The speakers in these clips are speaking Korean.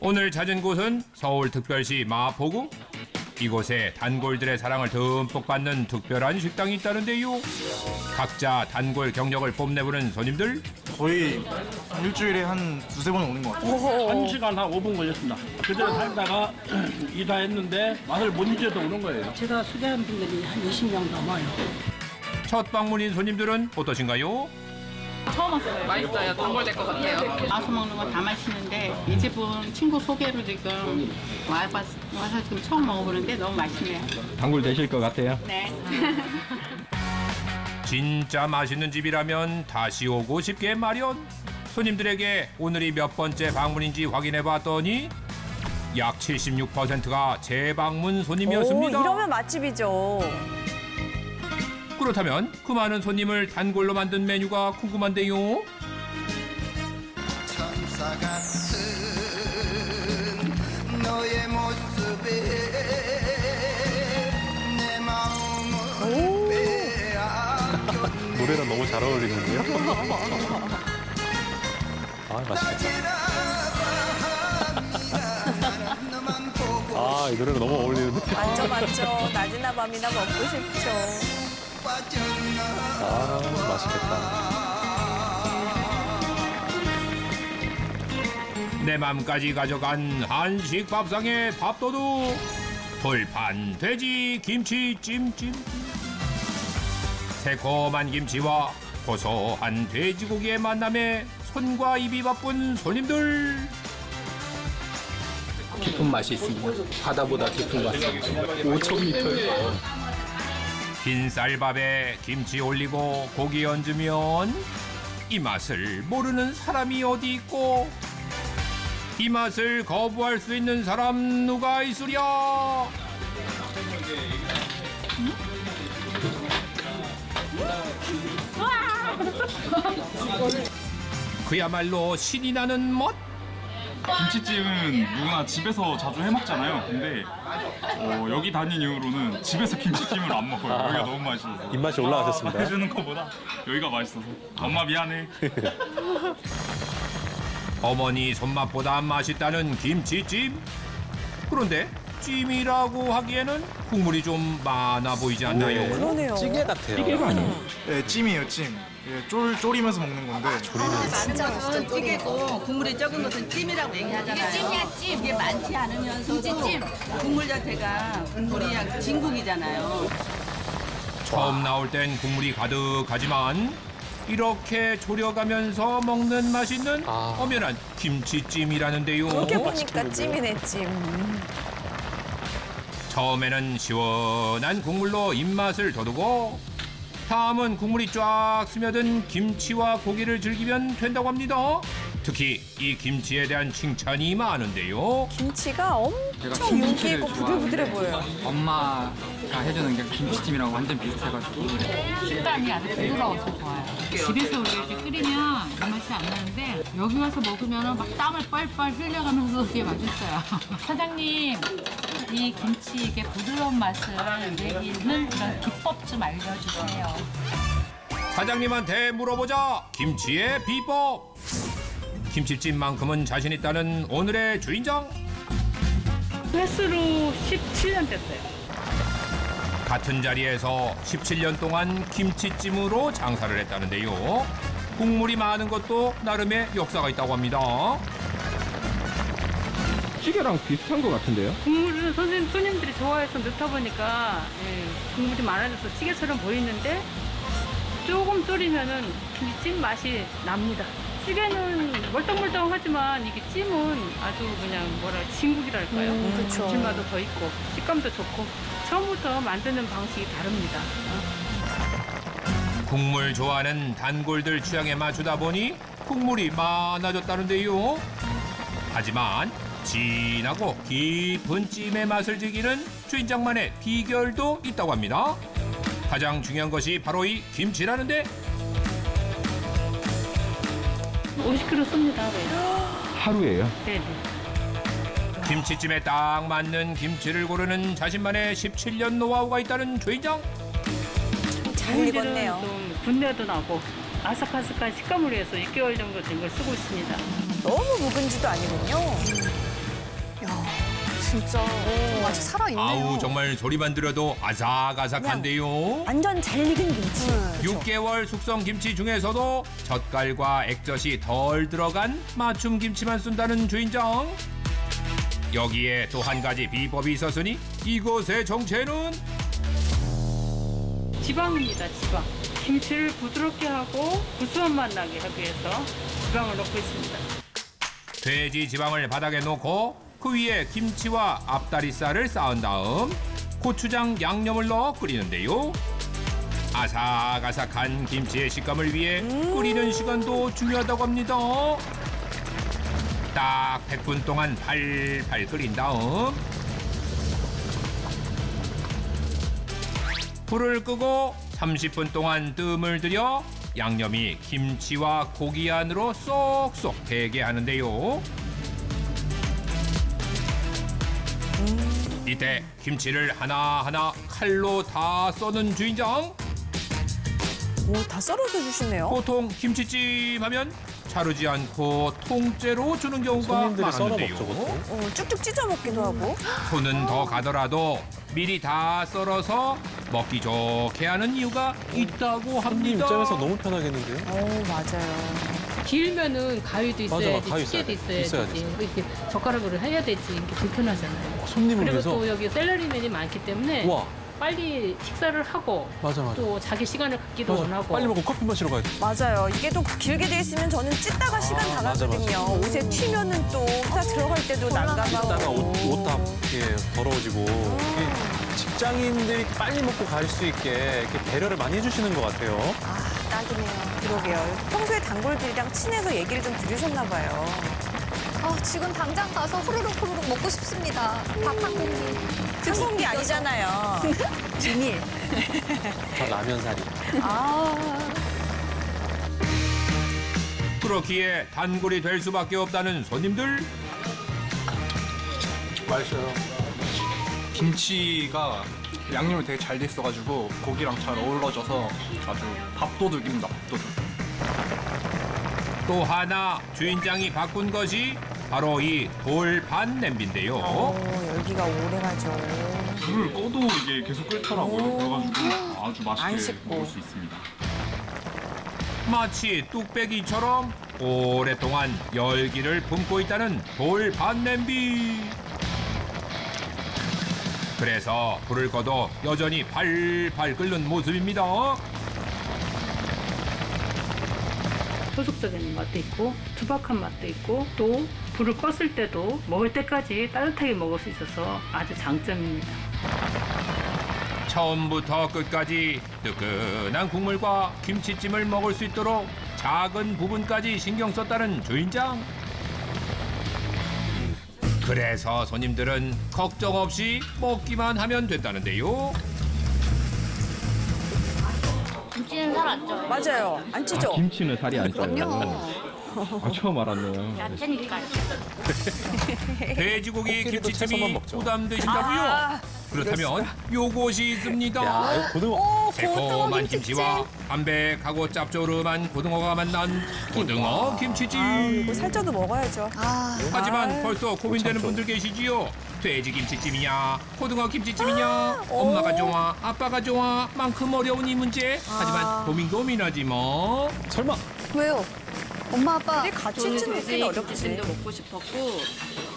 오늘 찾은 곳은 서울특별시 마포구. 이곳에 단골들의 사랑을 듬뿍 받는 특별한 식당이 있다는데요. 각자 단골 경력을 뽐내보는 손님들. 거의 일주일에 한 두세 번 오는 것 같아요. 한 시간 한 5분 걸렸습니다. 그대로 살다가 이사했는데 맛을 못 잊어서 오는 거예요. 제가 소개한 분들이 한 20명 넘어요. 첫 방문인 손님들은 어떠신가요? 처음 왔어요. 맛있어요. 단골 될것 같아요. 와서 먹는 건 다 맛있는데 이 집은 친구 소개로 지금 와봤, 와서 지금 처음 먹어보는데 너무 맛있네요. 단골 되실 것 같아요. 네. 진짜 맛있는 집이라면 다시 오고 싶게 마련. 손님들에게 오늘이 몇 번째 방문인지 확인해 봤더니 약 76%가 재방문 손님이었습니다. 오, 이러면 맛집이죠. 그렇다면 그 많은 손님을 단골로 만든 메뉴가 궁금한데요. 천사 같은 너의 모습에 내 마음을 노래랑 너무 잘 어울리는데요? 아, 맛있겠다. 아, 이 노래가 너무 어울리는데. 맞죠, 맞죠. 낮이나 밤이나 먹고 싶죠. 아, 맛있겠다. 내 맘까지 가져간 한식 밥상의 밥도둑 돌판 돼지 김치 찜찜 새콤한 김치와 고소한 돼지고기의 만남에 손과 입이 바쁜 손님들 깊은 맛이 있습니다. 바다보다 깊은 것 같습니다. 5,000m. 흰 쌀밥에 김치 올리고 고기 얹으면 이 맛을 모르는 사람이 어디 있고 이 맛을 거부할 수 있는 사람 누가 있으랴? 그야말로 신이 나는 멋 김치찜은 누구나 집에서 자주 해 먹잖아요. 근데 어, 여기 다닌 이후로는 집에서 김치찜을 안 먹어요. 여기가 너무 맛있어서. 입맛이 올라가셨습니다. 해주는 것보다 여기가 맛있어서. 엄마 미안해. 어머니 손맛보다 맛있다는 김치찜. 그런데 찜이라고 하기에는 국물이 좀 많아 보이지 않나요? 그러네요. 찌개 같아요. 네, 찜이에요, 찜. 예, 쫄, 졸이면서 먹는 건데. 많은 것은 찌개고 국물이 적은 것은 찜이라고 얘기하잖아요. 찜이야 찜. 이게 많지 않으면서도 찜. 국물 자체가 우리 양 진국이잖아요. 처음 나올 땐 국물이 가득하지만 이렇게 졸여가면서 먹는 맛있는 아. 엄연한 김치찜이라는데요. 그렇게 보니까 찜이네, 찜. 처음에는 시원한 국물로 입맛을 돋우고 다음은 국물이 쫙 스며든 김치와 고기를 즐기면 된다고 합니다. 특히 이 김치에 대한 칭찬이 많은데요. 김치가 엄청 윤기 있고 부들부들해 보여요. 엄마가 해주는 게 김치찜이랑 완전 비슷해가지고. 식감이 아주 부드러워서 좋아요. 집에서 우리 이렇게 끓이면 이 맛이 안 나는데 여기 와서 먹으면 막 땀을 뻘뻘 흘려가면서 되게 맛있어요. 사장님, 이 김치 이게 부드러운 맛을 내기는 그런 비법 좀 알려주세요. 사장님한테 물어보자 김치의 비법. 김치찜만큼은 자신 있다는 오늘의 주인장. 횟수로 17년 됐어요. 같은 자리에서 17년 동안 김치찜으로 장사를 했다는데요. 국물이 많은 것도 나름의 역사가 있다고 합니다. 찌개랑 비슷한 것 같은데요? 국물을 손님, 손님들이 좋아해서 넣다 보니까 예, 국물이 많아져서 찌개처럼 보이는데 조금 졸이면은 김치찜 맛이 납니다. 찌개는 멀쩡멀쩡하지만 이게 찜은 아주 그냥 뭐라 진국이랄까요? 음, 그쵸. 감칠맛도 더 있고 식감도 좋고 처음부터 만드는 방식이 다릅니다. 국물 좋아하는 단골들 취향에 맞추다 보니 국물이 많아졌다는데요. 하지만 진하고 깊은 찜의 맛을 즐기는 주인장만의 비결도 있다고 합니다. 가장 중요한 것이 바로 이 김치라는데 50kg 씁니다. 네. 하루예요. 네 네. 김치찜에 딱 맞는 김치를 고르는 자신만의 17년 노하우가 있다는 주인장. 잘 익었네요. 좀 분내도 나고 아삭아삭한 식감을 위해서 6개월 정도 된 걸 쓰고 있습니다. 너무 묵은지도 아니군요. 진짜. 오, 아직 살아있네요. 아우 정말 소리만 들어도 아삭아삭한데요. 완전 잘 익은 김치. 6개월 숙성 김치 중에서도 젓갈과 액젓이 덜 들어간 맞춤 김치만 쓴다는 주인장. 여기에 또 한 가지 비법이 있었으니 이곳의 정체는 지방입니다, 지방. 김치를 부드럽게 하고 구수한 맛 나게 하기 위해서 지방을 넣고 있습니다. 돼지 지방을 바닥에 놓고 그 위에 김치와 앞다리살을 쌓은 다음 고추장 양념을 넣어 끓이는데요. 아삭아삭한 김치의 식감을 위해 끓이는 시간도 중요하다고 합니다. 딱 100분 동안 팔팔 끓인 다음 불을 끄고 30분 동안 뜸을 들여 양념이 김치와 고기 안으로 쏙쏙 배게 하는데요. 이때 김치를 하나하나 칼로 다 써는 주인장. 오, 다 썰어서 주시네요. 보통 김치찜 하면 자르지 않고 통째로 주는 경우가 손님들이 썰어 많은데요. 먹죠, 보통. 어, 쭉쭉 찢어 먹기도 하고. 손은 더 가더라도 미리 다 썰어서 먹기 좋게 하는 이유가 있다고 손님 합니다. 입장에서 너무 편하겠는데요? 오, 맞아요. 길면은 가위도 맞아, 있어야지, 가위 있어야 돼. 있어야지. 있어야지. 이렇게 젓가락으로 해야 되지. 이게 불편하잖아요. 손님을 그리고 위해서. 또 여기 샐러리맨이 많기 때문에 와, 빨리 식사를 하고 맞아, 맞아. 또 자기 시간을 갖기도 맞아. 원하고 빨리 먹고 커피 마시러 가야 돼. 맞아요. 이게 또 길게 돼 있으면 저는 찢다가 시간 다 아, 맞아, 가거든요. 옷에 튀면은 또 회사 들어갈 때도 난감하고. 이따가 옷다 예, 더러워지고. 이게 직장인들이 빨리 먹고 갈 수 있게 이렇게 배려를 많이 해주시는 것 같아요. 아, 딱이네요. 그러게요. 평소에 단골들이랑 친해서 얘기를 좀 들으셨나 봐요. 아, 지금 당장 가서 후루룩 후루룩 먹고 싶습니다. 밥 한 공기. 특송기 아니잖아요. 비밀. 저 라면 사리. 아, 그렇기에 단골이 될 수밖에 없다는 손님들. 맛있어요. 김치가 양념이 되게 잘 돼 있어가지고 고기랑 잘 어우러져서 아주 밥도둑입니다. 밥도둑. 또 하나 주인장이 바꾼 것이 바로 이 돌반 냄비인데요. 오, 열기가 오래 가죠. 불을 꺼도 이게 계속 끓더라고요. 그래가지고 아주 안 맛있게. 먹을 수 있습니다. 마치 뚝배기처럼 오랫동안 열기를 품고 있다는 돌반 냄비. 그래서 불을 꺼도 여전히 팔팔 끓는 모습입니다. 소속적인 맛도 있고 투박한 맛도 있고 또 불을 껐을 때도 먹을 때까지 따뜻하게 먹을 수 있어서 아주 장점입니다. 처음부터 끝까지 뜨끈한 국물과 김치찜을 먹을 수 있도록 작은 부분까지 신경 썼다는 주인장. 그래서 손님들은 걱정 없이 먹기만 하면 된다는데요. 김치는 살안 쪄요. 맞아요. 안 찢어. 김치는 살이 안 쪄요. 아, 처음 알았네요. 야채니까. 돼지고기 코끼리도 김치찜이. 부담되신다고요? 그렇다면 요것이 있습니다. 야, 고등어. 오, 새콤한 김치와 담백하고 짭조름한 고등어가 만난 고등어 김치찜. 이거 살쪄도 먹어야죠. 아, 하지만 벌써 고민되는. 분들 계시지요. 돼지 김치찜이냐, 고등어 김치찜이냐, 엄마가 좋아, 아빠가 좋아, 만큼 어려운 이 문제. 하지만 고민 고민하지 뭐. 설마 왜요? 엄마 아빠 돼지 게 어렵지. 김치찜도 먹고 싶었고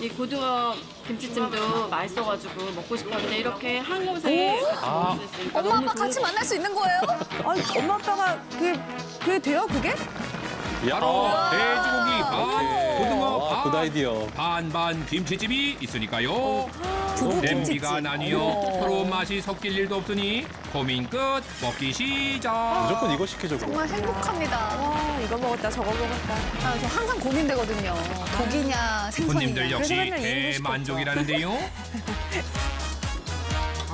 이 고등어 김치찜도 맛있어가지고 먹고 싶었는데 이렇게 한 곳에 같이 아. 먹을 수 있으니까 엄마 너무 아빠 같이 좋은 만날 수 있는 거예요? 아니, 엄마 아빠가 그게, 그게 돼요, 그게? 바로 돼지고기 반, 고등어 반, 아이디어. 반반 김치찜이 있으니까요. 냄비가. 나뉘어 서로 맛이 섞일 일도 없으니 고민 끝 먹기 시작. 무조건 이거 시키죠. 그럼. 정말 행복합니다. 와, 이거 먹었다, 저거 먹었다. 아, 저 항상 고민되거든요. 고기냐 생선이냐. 손님들 역시 그래서 맨날 대만족이라는데요.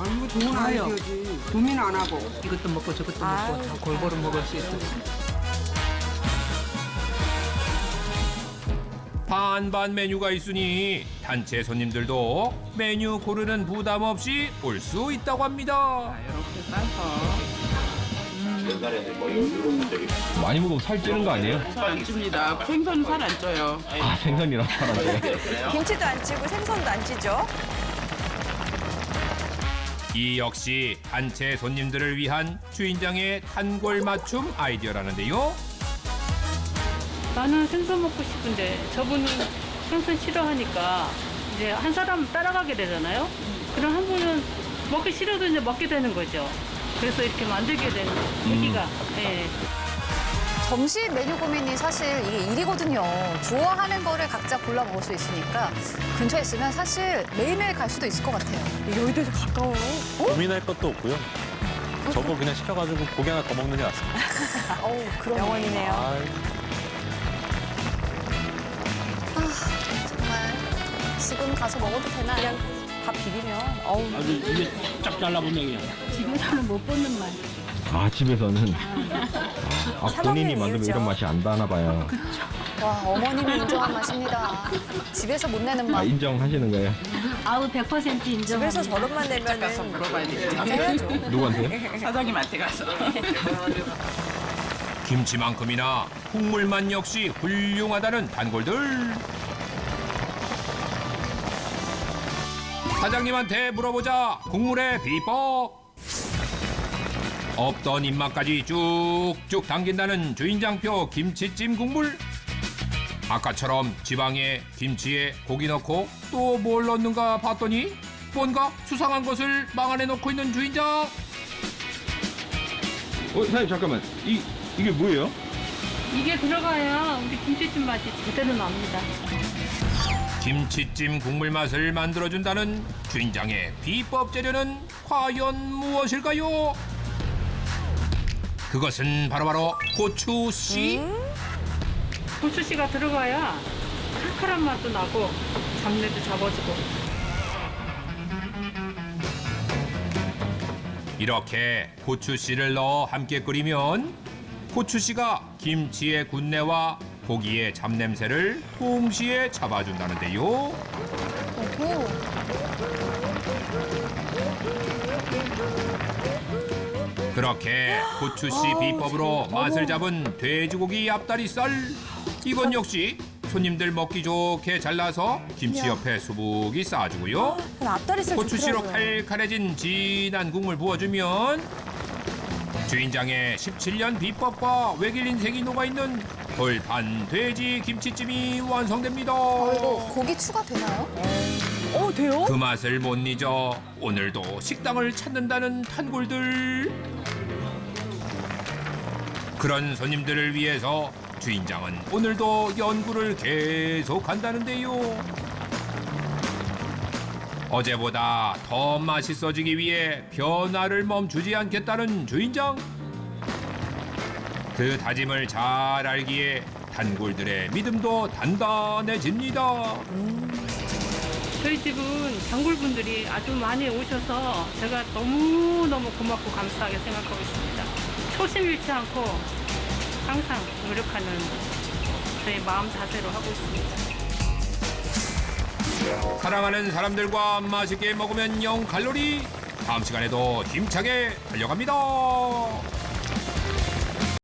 아이고 좋은 아이디어지. 고민 안 하고. 이것도 먹고 저것도 아유, 먹고 다 골고루 먹을 수 있어 반반 메뉴가 있으니 단체 손님들도 메뉴 고르는 부담 없이 올 수 있다고 합니다. 이렇게 싸서 많이 먹으면 살 찌는 거 아니에요? 살안 찝니다. 생선 살 안 쪄요. 아, 생선이랑 살안 쪄요. 김치도 안 찌고 생선도 안 찌죠? 이 역시 단체 손님들을 위한 주인장의 단골 맞춤 아이디어라는데요. 나는 생선 먹고 싶은데 저분은 생선 싫어하니까 이제 한 사람 따라가게 되잖아요. 그럼 한 분은 먹기 싫어도 이제 먹게 되는 거죠. 그래서 이렇게 만들게 된 계기가 예. 점심 메뉴 고민이 사실 이게 일이거든요. 좋아하는 거를 각자 골라 먹을 수 있으니까 근처에 있으면 사실 매일매일 갈 수도 있을 것 같아요. 여의도에서 가까워요. 고민할 것도 없고요. 저거 그냥 시켜가지고 고기 하나 더 먹는 게 낫습니다. 어우, 그런 영원이네요. 아이, 지금 가서 먹어도 되나요? 그냥 밥 비비면 어우 아주 입에 쫙 잘라본다기야. 집에서는 못 벗는 맛. 아 집에서는 아, 본인이 사먹는 만들면. 이런 맛이 안 나나 봐요. 와, 어머님이 인정한 맛입니다. 집에서 못 내는 아 맛. 인정하시는 거예요? 아우 100% 인정. 집에서 저런만 내면은 물어봐야 되겠지. 해야죠. 누구한테요? 사장님한테 가서. 김치만큼이나 국물만 역시 훌륭하다는 단골들. 사장님한테 물어보자 국물의 비법. 없던 입맛까지 쭉쭉 당긴다는 주인장표 김치찜 국물. 아까처럼 지방에 김치에 고기 넣고 또 뭘 넣는가 봤더니 뭔가 수상한 것을 망 안에 넣고 있는 주인장. 어 사장님 잠깐만 이 이게 뭐예요? 이게 들어가야 우리 김치찜 맛이 제대로 납니다. 김치찜 국물 맛을 만들어준다는 주인장의 비법 재료는 과연 무엇일까요? 그것은 바로바로 고추씨. 고추씨가 들어가야 칼칼한 맛도 나고 잡내도 잡아주고 이렇게 고추씨를 넣어 함께 끓이면 고추씨가 김치의 군내와 고기의 잡냄새를 동시에 잡아준다는데요. 그렇게 고추씨 비법으로 맛을 잡은 돼지고기 앞다리살 이건 역시 손님들 먹기 좋게 잘라서 김치 옆에 수북이 쌓아주고요. 앞다리살 고추씨로 좋더라고요. 칼칼해진 진한 국물 부어주면 주인장의 17년 비법과 외길 인생이 녹아있는 돌판 돼지 김치찜이 완성됩니다. 어, 이거 고기 추가되나요? 어 돼요? 그 맛을 못 잊어 오늘도 식당을 찾는다는 탄골들. 그런 손님들을 위해서 주인장은 오늘도 연구를 계속한다는데요. 어제보다 더 맛있어지기 위해 변화를 멈추지 않겠다는 주인장. 그 다짐을 잘 알기에 단골들의 믿음도 단단해집니다. 저희 집은 단골분들이 아주 많이 오셔서 제가 너무너무 고맙고 감사하게 생각하고 있습니다. 초심 잃지 않고 항상 노력하는 저희 마음 자세로 하고 있습니다. 사랑하는 사람들과 맛있게 먹으면 0 칼로리. 다음 시간에도 힘차게 달려갑니다.